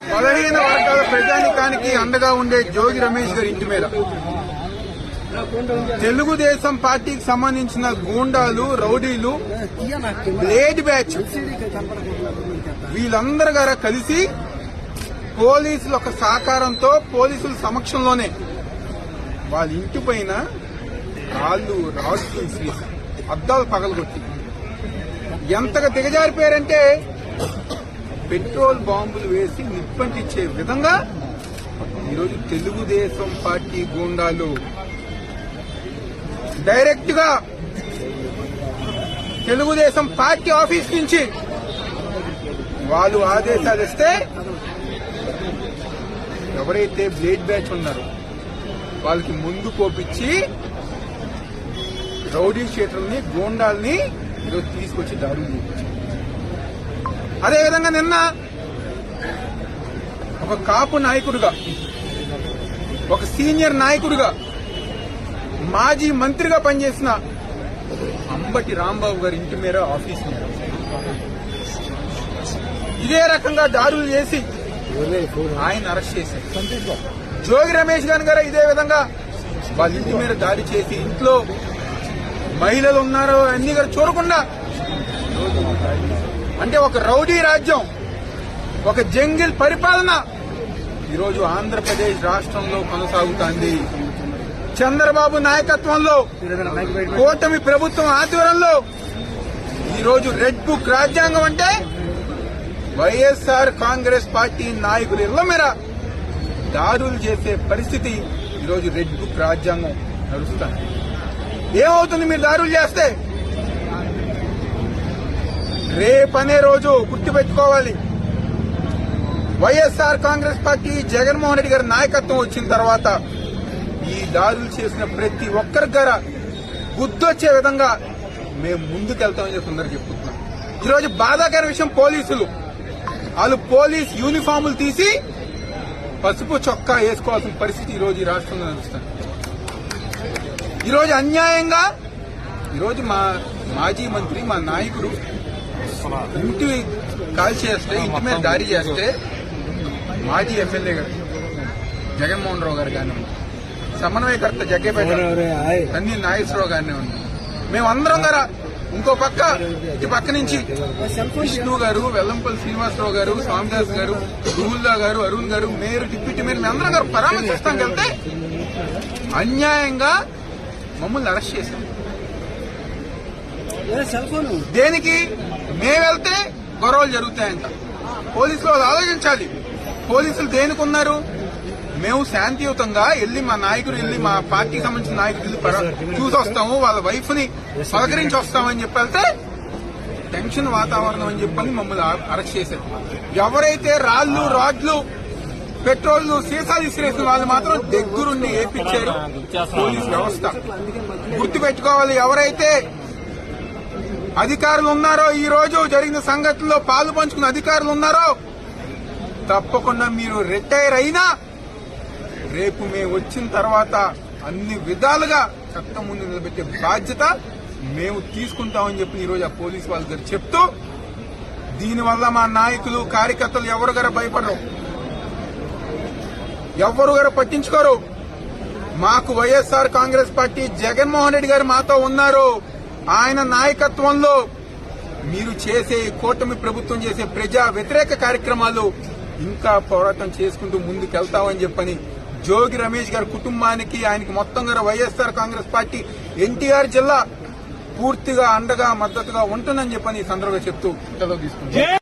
బలహీన వర్గాల ప్రజానికానికి అండగా ఉండే జోగి రమేష్ గారి ఇంటి మీద. తెలుగుదేశం పార్టీకి సంబంధించిన గూండాలు రౌడీలు బ్లేడ్ బ్యాచ్ వీళ్ళందరూ గారా కలిసి పోలీసుల ఒక సహకారంతో పోలీసుల సమక్షంలోనే వాళ్ళ ఇంటి పైన రాళ్ళు రాళ్ళు తీసి అద్దాలు పగలగొట్టి. ఎంతగా దిగజారిపోయారంటే పెట్రోల్ బాంబులు వేసి నిప్పంటించే విధంగా ఈరోజు తెలుగుదేశం పార్టీ గూండాలు డైరెక్ట్గా తెలుగుదేశం పార్టీ ఆఫీస్ నుంచి వాళ్ళు ఆదేశాలు ఇస్తే ఎవరైతే బ్లేడ్ బ్యాచ్ ఉన్నారో వాళ్ళకి ముందు కోపించి రౌడీ షీటర్ని గూండాల్ని ఈరోజు తీసుకొచ్చి దాడులు చేయించారు అదేవిధంగా నిన్న ఒక కాపు నాయకుడుగా ఒక సీనియర్ నాయకుడుగా మాజీ మంత్రిగా పనిచేసిన అంబటి రాంబాబు గారి ఇంటి మీద ఆఫీస్ మీద. ఇదే రకంగా దారులు చేసి ఆయన అరెస్ట్ చేశారు. జోగి రమేష్ గారి గారు ఇదే విధంగా వాళ్ళ ఇంటి మీద దాడి చేసి ఇంట్లో మహిళలు ఉన్నారో అన్ని గారు చూడకుండా అంటే ఒక రౌడీ రాజ్యం ఒక జంగిల్ పరిపాలన. ఈరోజు ఆంధ్రప్రదేశ్ రాష్ట్రంలో కొనసాగుతోంది. చంద్రబాబు నాయకత్వంలో కూటమి ప్రభుత్వం ఆధ్వర్యంలో ఈరోజు రెడ్ బుక్ రాజ్యాంగం అంటే వైఎస్ఆర్ కాంగ్రెస్ పార్టీ నాయకులు ఇళ్ళ మేర దారులు చేసే పరిస్థితి ఈరోజు రెడ్ బుక్ రాజ్యాంగం నడుస్తుంది. ఏమవుతుంది మీరు దారులు చేస్తే? రేపనే రోజు గుర్తుపెట్టుకోవాలి. వైఎస్ఆర్ కాంగ్రెస్ పార్టీ జగన్మోహన్ రెడ్డి గారి నాయకత్వం వచ్చిన తర్వాత ఈ దాడులు చేసిన ప్రతి ఒక్కరి గార గుర్తొచ్చే విధంగా మేము ముందుకెళ్తామని చెప్పి అందరు చెప్పుతున్నాం ఈరోజు బాధాకర విషయం పోలీసులు. వాళ్ళు పోలీస్ యూనిఫాములు తీసి పసుపు చొక్కా వేసుకోవాల్సిన పరిస్థితి ఈ రోజు ఈ రాష్ట్రంలో నడుస్తుంది. ఈరోజు అన్యాయంగా ఈరోజు మా మాజీ మంత్రి మా నాయకుడు ఇంటి కాల్ చేస్తే ఇంటి మీద దాడి చేస్తే మాజీ ఎమ్మెల్యే గారు జగన్మోహన్ రావు గారు కానీ సమన్వయకర్త జగ్గేపేట అన్ని నాగేశ్వరరావు గారినే ఉన్నారు మేమందరం గారా ఇంకో పక్క ఇటు పక్క నుంచి విష్ణు గారు వెల్లంపల్లి శ్రీనివాసరావు గారు స్వామిదాస్ గారు గురుల్లా గారు అరుణ్ గారు మేయర్ డిప్యూటీ మేయర్ మేమందరం గారు పరామర్శిస్తానికి వెళ్తే అన్యాయంగా మమ్మల్ని అరెస్ట్ చేశారు. దేనికి? మేము వెళ్తే గొడవలు జరుగుతాయంట. పోలీసులు వాళ్ళు ఆలోచించాలి. పోలీసులు దేనికి ఉన్నారు మేము శాంతియుతంగా వెళ్ళి మా నాయకుడు వెళ్ళి మా పార్టీకి సంబంధించిన నాయకుడు చూసి వస్తాము వాళ్ళ వైఫ్ని పలకరించి వస్తామని చెప్పి వెళ్తే టెన్షన్ వాతావరణం అని చెప్పని మమ్మల్ని అరెస్ట్ చేశారు. ఎవరైతే రాళ్ళు రాడ్లు పెట్రోల్ సీసాలు ఇసిరేసిన వాళ్ళు మాత్రం దగ్గరుండి ఏపించారు పోలీస్ వ్యవస్థ. గుర్తుపెట్టుకోవాలి ఎవరైతే అధికారులు ఉన్నారో ఈ రోజు జరిగిన సంఘటనలో పాలు పంచుకున్న అధికారులు ఉన్నారో తప్పకుండా మీరు రిటైర్ అయినా రేపు మేము వచ్చిన తర్వాత అన్ని విధాలుగా చట్టం ముందు నిలబెట్టే బాధ్యత మేము తీసుకుంటామని చెప్పి ఈరోజు ఆ పోలీసు వాళ్ళ దగ్గర చెప్తూ దీనివల్ల మా నాయకులు కార్యకర్తలు ఎవరు గారు భయపడరు. ఎవరు గారు పట్టించుకోరు. మాకు వైఎస్ఆర్ కాంగ్రెస్ పార్టీ జగన్మోహన్ రెడ్డి గారు మాతో ఉన్నారు. ఆయన నాయకత్వంలో మీరు చేసే కూటమి ప్రభుత్వం చేసే ప్రజా వ్యతిరేక కార్యక్రమాలు ఇంకా పోరాటం చేసుకుంటూ ముందుకెళ్తామని చెప్పని జోగి రమేష్ గారి కుటుంబానికి ఆయనకి మొత్తం గారు వైఎస్ఆర్ కాంగ్రెస్ పార్టీ ఎన్టీఆర్ జిల్లా పూర్తిగా అండగా మద్దతుగా ఉంటుందని చెప్పని ఈ సందర్భంగా చెప్తూ సెలవు